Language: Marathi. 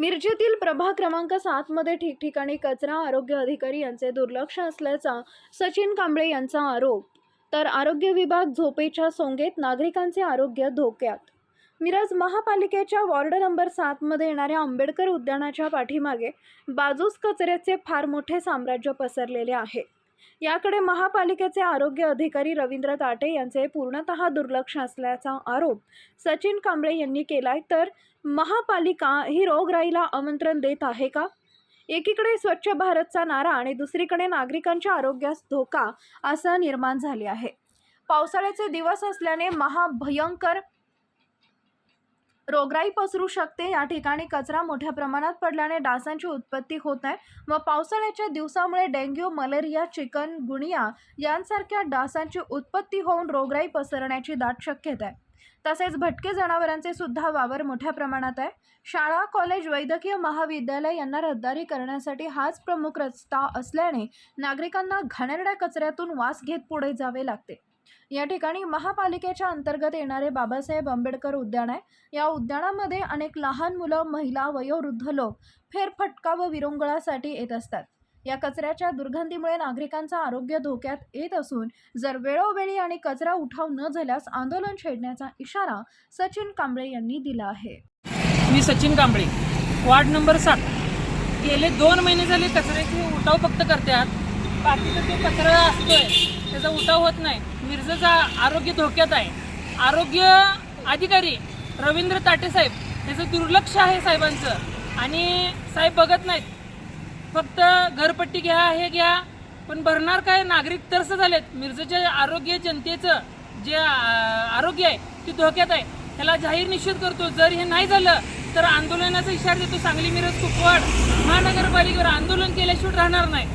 मिरजेतील प्रभाग क्रमांक सात मध्ये ठिकठिकाणी कचरा आरोग्य अधिकारी यांचे दुर्लक्ष असल्याचा सचिन कांबळे यांचा आरोप. तर आरोग्य विभाग झोपेच्या सोंगेत नागरिकांचे आरोग्य धोक्यात. मिरज महापालिकेच्या वॉर्ड नंबर सातमध्ये येणाऱ्या आंबेडकर उद्यानाच्या पाठीमागे बाजूस कचऱ्याचे फार मोठे साम्राज्य पसरलेले आहे. याकडे महापालिकेचे आरोग्य अधिकारी रवींद्र ताटे यांचे पूर्णतः दुर्लक्ष असल्याचा आरोप सचिन कांबळे यांनी केलाय. तर महापालिका ही रोगराईला आमंत्रण देत आहे का? एकीकडे स्वच्छ भारतचा नारा आणि दुसरीकडे नागरिकांच्या आरोग्यास धोका असं निर्माण झाले आहे. पावसाळ्याचे दिवस असल्याने महाभयंकर रोगराई पसरू शकते. या ठिकाणी कचरा मोठ्या प्रमाणात पडल्याने डासांची उत्पत्ती होत आहे व पावसाळ्याच्या दिवसामुळे डेंग्यू मलेरिया चिकन गुनिया यांसारख्या डासांची उत्पत्ती होऊन रोगराई पसरण्याची दाट शक्यता आहे. तसेच भटके जनावरांचे सुद्धा वावर मोठ्या प्रमाणात आहे. शाळा कॉलेज वैद्यकीय महाविद्यालय यांना रहदारी करण्यासाठी हाच प्रमुख रस्ता असल्याने नागरिकांना घाणेरड्या कचऱ्यातून वास घेत पुढे जावे लागते. या ठिकाणी महापालिकेच्या अंतर्गत येणारे बाबासाहेब आंबेडकर उद्यान आहे. या उद्यानामध्ये अनेक लहान मुलं महिला वयोवृद्ध लोक फेरफटका व विरंगुळासाठी येत असतात. या कचऱ्याच्या दुर्गंधीमुळे नागरिकांचं आरोग्य धोक्यात येत असून जर वेळोवेळी आणि कचरा उठाव न झाल्यास आंदोलन छेडण्याचा इशारा सचिन कांबळे यांनी दिला आहे. मी सचिन कांबळे वार्ड नंबर सात. गेले दोन महिने झाले कचऱ्याचे उठाव फक्त करतात बाकीचा जो कचरा असतोय त्याचा उठाव होत नाही. मिरजेचा आरोग्य धोक्यात आहे. आरोग्य अधिकारी रवींद्र ताटे साहेब त्याचं दुर्लक्ष आहे साहेबांचं. आणि साहेब बघत नाहीत. फक्त घरपट्टी घ्या हे घ्या. पण भरणार काय? नागरिक तरस झालेत. मिरजेच्या आरोग्य जनतेचं जे आरोग्य आहे ते धोक्यात आहे. त्याला जाहीर निषेध करतो. जर हे नाही झालं तर आंदोलनाचा इशारा देतो. सांगली मिरज कुपवाड महानगरपालिकेवर आंदोलन केल्याशिवाय राहणार नाही.